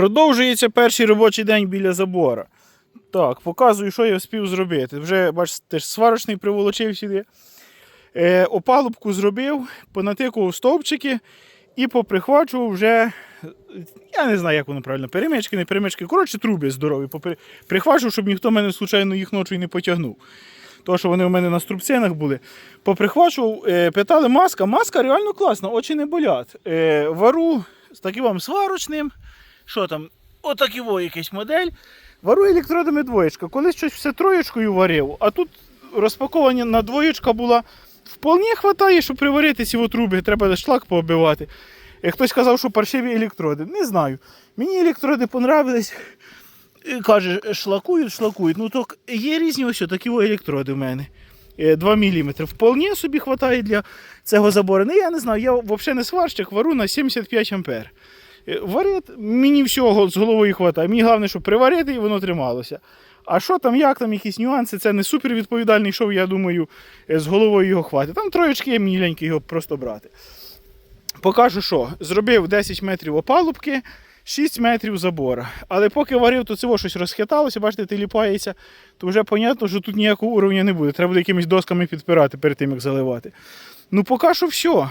Продовжується перший робочий день біля забора. Так, показую, що я встиг зробити. Вже, бачите, сварочний приволочив сюди. Е, опалубку зробив, понатикував стовпчики і поприхвачував вже. Я не знаю, як воно правильно, перемички, не перемички. Коротше, труби здорові. попри- Прихвачував, щоб ніхто мене случайно їх ночі не потягнув. То, що вони у мене на струбцинах були. Поприхвачував, е, питали маска. Маска реально класна, очі не болять. Е, вару з таким вам сварочним. Що там? Отакий во якийсь модель. Вару електродами двоєчка. Колись щось все троєчкою варив, а тут розпаковання на двоєчка була. Вполне хватає, щоб приварити ці труби, треба шлак пооббивати. Е, Хтось казав, що паршиві електроди. Не знаю. Мені електроди понравились. Е, Каже, шлакують, шлакують. Ну то є різні ось такі електроди в мене. 2 мм. Вполне собі хватає для цього забору. Ну, я не знаю, я взагалі не сварщик, вару на 75 ампер. Е, Варит, мені всього з головою хватає. Мені головне, щоб приварити і воно трималося. А що там, як там, якісь нюанси, це не супер відповідальний шов, я думаю, е, з головою його хватить. Там троєчки ляньки його просто брати. Покажу, що зробив 10 метрів опалубки, 6 метрів забора. Але поки варив, то цього щось розхиталося, бачите, tilіпається, то вже зрозуміло, що тут ніякого уровня не буде. Треба буде якимись досками підпирати перед тим, як заливати. Ну, поки що все.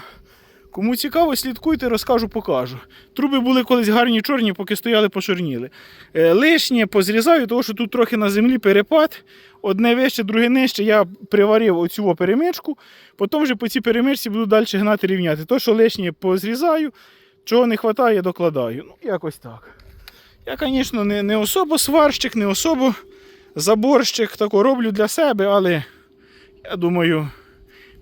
Кому цікаво, слідкуйте, розкажу, покажу. Труби були колись гарні чорні, поки стояли, пошорніли. Е, лишнє позрізаю, тому що тут трохи на землі перепад. Одне вище, друге нижче. Я приварив оцю перемичку, потім вже по цій перемичці буду далі гнати рівняти. То, що лишнє позрізаю, чого не вистачає, докладаю. Ну, якось так. Я, звісно, не, не особо сварщик, не особо заборщик, тако роблю для себе, але я думаю,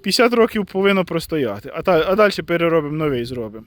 50 років повинно простояти. А, та, а далі переробимо новий зробимо.